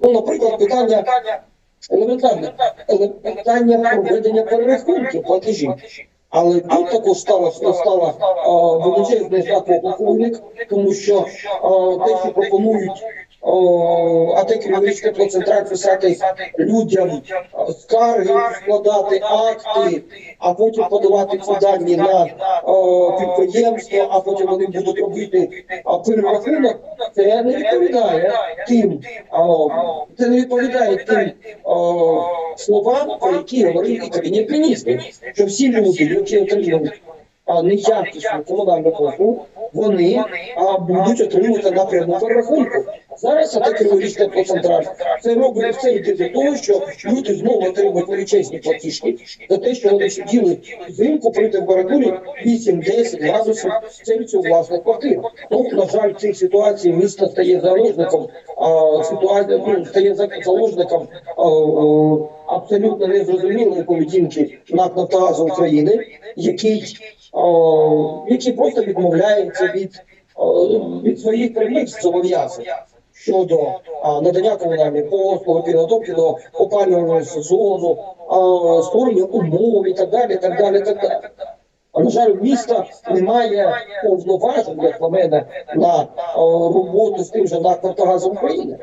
Ну, наприклад, питання елементарне, питання проведення перерахунків платежів. Але тут також стала стала величезний оклику, тому що а, те, що пропонують АТ Криворізьке теплоцентраль писати людям скарги, складати акти, а потім подавати ці дані на підприємство, а потім вони будуть робити перерахунок, це не відповідає тим, це не відповідає тим словам, про які говорив і кабінет міністрів, що всі люди, які отримують неякісну комунальну послугу, вони а, будуть отримувати напряму перерахунку. Зараз це криворізька теплоцентраль. Це робить все йде для того, що люди знову отримують величезні платіжки за те, що вони сиділи взимку при температурі 8-10 градусів Цельсію власних квартир. Ну, на жаль, в цій ситуації місто стає заложником, а ситуація ну, стає заложником а, а, абсолютно незрозумілої поведінки НАК «Нафтогазу України, який, а, який просто відмовляється від, від своїх прямих зобов'язань щодо надання комунальних послуг, підготовки до опалювального сезону, створення умов і так далі. так далі, так далі. А, на жаль, міста немає повноважень, як на мене, на роботу з тим же на «Нафтогазом України.